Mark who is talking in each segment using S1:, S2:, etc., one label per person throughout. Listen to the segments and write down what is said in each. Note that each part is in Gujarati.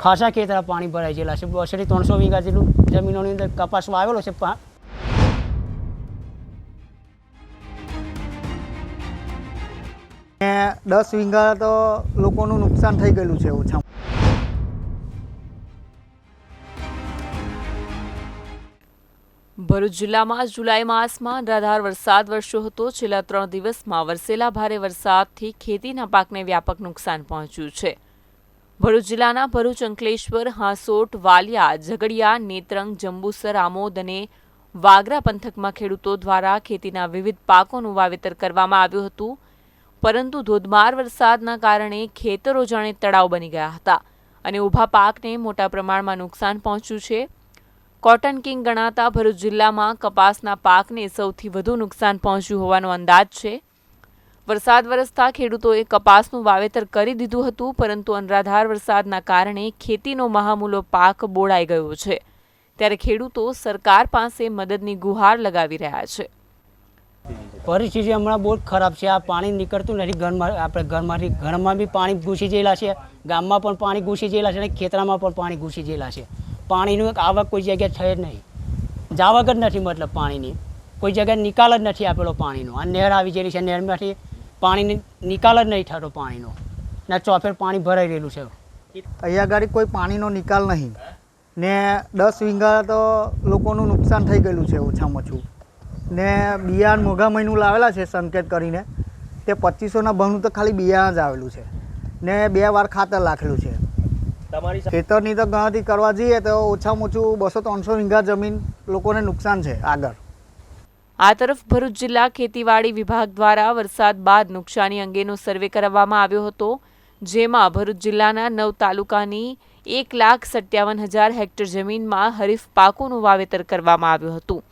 S1: ખાસા ખેતરા પાણી ભરાઈ ગયેલા છે. બસોથી ત્રણસો વીઘા જેટલું જમીનોની અંદર કપાસ વાવેલો છે. પા-
S2: ને દસ વીઘા તો લોકોનું નુકસાન થઈ ગયેલું છે ઓછા
S3: ભરૂચ જિલ્લામાં જુલાઈ માસમાં અનરાધાર વરસાદ વરસ્યો હતો. છેલ્લા ત્રણ દિવસમાં વરસેલા ભારે વરસાદથી ખેતીના પાકને વ્યાપક નુકસાન પહોંચ્યું છે. ભરૂચ જિલ્લાના ભરૂચ અંકલેશ્વર, હાંસોટ, વાલિયા, ઝઘડિયા, નેત્રંગ, જંબુસર, આમોદ અને વાગરા પંથકમાં ખેડૂતો દ્વારા ખેતીના વિવિધ પાકોનું વાવેતર કરવામાં આવ્યું હતું. પરંતુ ધોધમાર વરસાદના કારણે ખેતરો જાણે તળાવ બની ગયા હતા અને ઊભા પાકને મોટા પ્રમાણમાં નુકસાન પહોંચ્યું છે. કોટન કિંગ ગણાતા ભરૂચ જિલ્લામાં કપાસના પાકને સૌથી વધુ નુકસાન પહોંચ્યું હોવાનો અંદાજ છે. વરસાદ વરસતા ખેડૂતોએ કપાસનું વાવેતર કરી દીધું હતું, પરંતુ અનરાધાર વરસાદના કારણે ખેતીનો મહામૂલો પાક બોળાઈ ગયો છે. ત્યારે ખેડૂતો સરકાર પાસે મદદની ગુહાર લગાવી રહ્યા છે.
S1: પરિસ્થિતિ હમણાં બહુ ખરાબ છે. આ પાણી નીકળતું નથી ઘરમાં. આપણે ઘરમાંથી, ઘરમાં બી પાણી ઘૂસી ગયેલા છે. ગામમાં પણ પાણી ઘૂસી ગયેલા છે અને ખેતરામાં પણ પાણી ઘૂસી ગયેલા છે. પાણીનું એક આવક કોઈ જગ્યાએ થઈ જ નહીં. જાવક જ નથી મતલબ પાણીની. કોઈ જગ્યાએ નિકાલ જ નથી આપેલો પાણીનો. આ નહેર આવી ગયેલી છે. નહેરમાંથી પાણીની નિકાલ જ નહીં થતો પાણીનો. ને ચોફેર પાણી ભરાઈ રહેલું છે.
S2: અહીંયા આગળ કોઈ પાણીનો નિકાલ નહીં. ને દસ વીંગા તો લોકોનું નુકસાન થઈ ગયેલું છે ઓછામાં ઓછું. ને બિયારણ મોઘા મહિનું લાવેલા છે સંકેત કરીને. તે પચીસોના ભાવનું તો ખાલી બિયારણ જ આવેલું છે. ને બે વાર ખાતર નાખેલું છે.
S4: તમારી
S2: ખેતરની તો ગણતરી કરવા જઈએ તો ઓછામાં ઓછું બસો ત્રણસો વીંઘા જમીન લોકોને નુકસાન છે આગળ.
S3: આ તરફ ભરૂચ જિલ્લા ખેતીવાડી વિભાગ દ્વારા વરસાદ બાદ નુકસાની અંગેનો સર્વે કરવામાં આવ્યો હતો, જેમાં ભરૂચ જિલ્લાના નવ તાલુકાની એક લાખ સત્યાવન હજાર હેક્ટર જમીનમાં હરીફ પાકોનું વાવેતર કરવામાં આવ્યું હતું,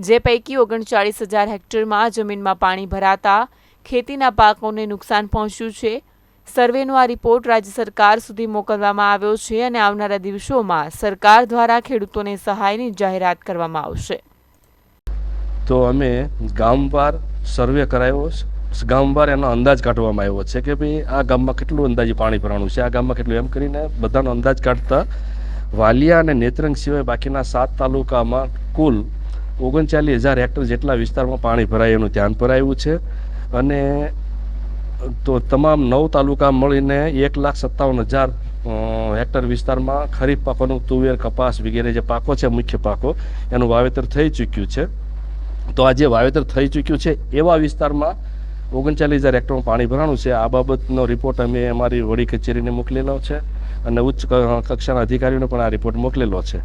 S3: જે પૈકી ઓગણચાળીસ હજાર હેક્ટરમાં જમીનમાં પાણી ભરાતા ખેતીના પાકોને નુકસાન પહોંચ્યું છે. સર્વેનો આ રિપોર્ટ રાજ્ય સરકાર સુધી મોકલવામાં આવ્યો છે અને આવનારા દિવસોમાં સરકાર દ્વારા ખેડૂતોને સહાયની જાહેરાત કરવામાં આવશે.
S4: તો અમે ગામવાર સર્વે કરાયો. ગામવાર એનો અંદાજ કાઢવામાં આવ્યો છે કે ભાઈ આ ગામમાં કેટલું અંદાજે પાણી ભરાણું છે. આ ગામમાં કેટલું એમ કરીને બધાનો અંદાજ કાઢતા વાલિયા અને નેત્રંગ સિવાય બાકીના સાત તાલુકામાં કુલ ઓગણચાલીસ હજાર હેક્ટર જેટલા વિસ્તારમાં પાણી ભરાય એનું ધ્યાન આવ્યું છે. અને તો તમામ નવ તાલુકા મળીને એક લાખ સત્તાવન હજાર હેક્ટર વિસ્તારમાં ખરીફ પાકોનું તુવેર, કપાસ વગેરે જે પાકો છે, મુખ્ય પાકો, એનું વાવેતર થઈ ચૂક્યું છે. તો આ જે વાવેતર થઈ ચૂક્યું છે, એવા વિસ્તારમાં ઓગણચાલીસ હજાર હેક્ટરમાં પાણી ભરાણું છે. આ બાબતનો રિપોર્ટ અમે અમારી વડી કચેરીને મોકલેલો છે અને ઉચ્ચ કક્ષાના અધિકારીઓને પણ આ રિપોર્ટ મોકલેલો છે.